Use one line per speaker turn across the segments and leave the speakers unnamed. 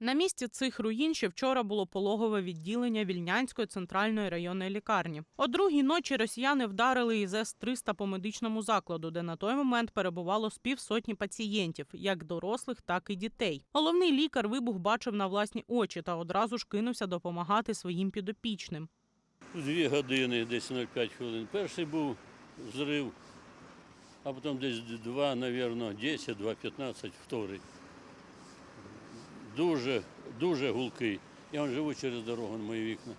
На місці цих руїн ще вчора було пологове відділення Вільнянської центральної районної лікарні. О другій ночі росіяни вдарили із С-300 по медичному закладу, де на той момент перебувало з півсотні пацієнтів, як дорослих, так і дітей. Головний лікар вибух бачив на власні очі та одразу ж кинувся допомагати своїм підопічним.
Дві години, десь 0,5 хвилин. Перший був взрив, а потім десь 2, мабуть, 10, 2,15 вторий. Дуже, дуже гулкий. Я вон живу через дорогу на мої вікна.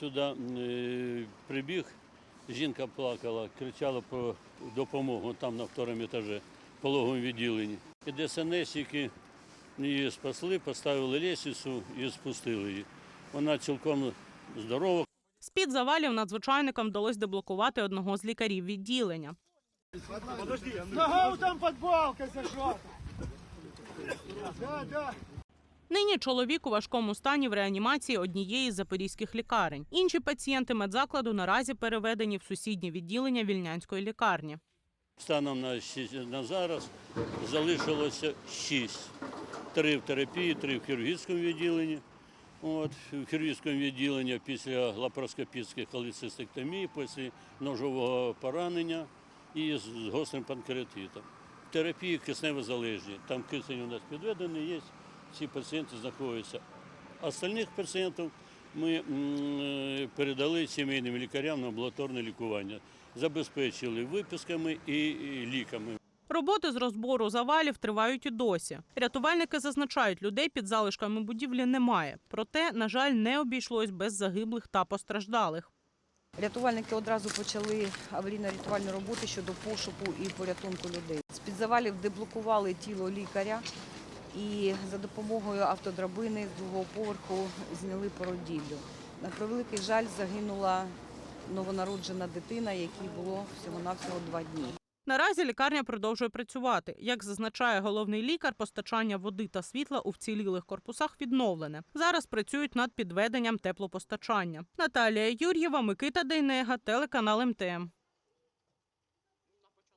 Сюди е, прибіг, жінка плакала, кричала про допомогу там на второму етажі, в пологовому відділенні. І ДСНСники її спасли, поставили лісницю і спустили її. Вона цілком здорова,
З-під завалів надзвичайникам вдалося деблокувати одного з лікарів відділення.
Нога там балкой зажата. Да, да.
Нині чоловік у важкому стані в реанімації однієї з запорізьких лікарень. Інші пацієнти медзакладу наразі переведені в сусіднє відділення вільнянської лікарні.
Станом на, на зараз залишилося шість. Три в терапії, три в хірургічному відділенні. От, в хірургічному відділенні після лапароскопічної холецистектомії, після ножового поранення і з гострим панкреатитом. В терапії киснево залежні. Там кисень у нас підведений є, ці пацієнти знаходяться. Остальних пацієнтів ми е, передали сімейним лікарям на амбулаторне лікування, забезпечили виписками і і ліками.
Роботи з розбору завалів тривають і досі. Рятувальники зазначають, людей під залишками будівлі немає. Проте, на жаль, не обійшлось без загиблих та постраждалих.
Рятувальники одразу почали аварійно-рятувальні роботи щодо пошуку і порятунку людей. З-під завалів деблокували тіло лікаря і за допомогою автодрабини з другого поверху зняли породіллю. На превеликий жаль, загинула новонароджена дитина, якій було всього-навсього два дні.
Наразі лікарня продовжує працювати. Як зазначає головний лікар, постачання води та світла у вцілілих корпусах відновлене. Зараз працюють над підведенням теплопостачання. Наталія Юр'єва, Микита Дейнега, телеканал МТМ.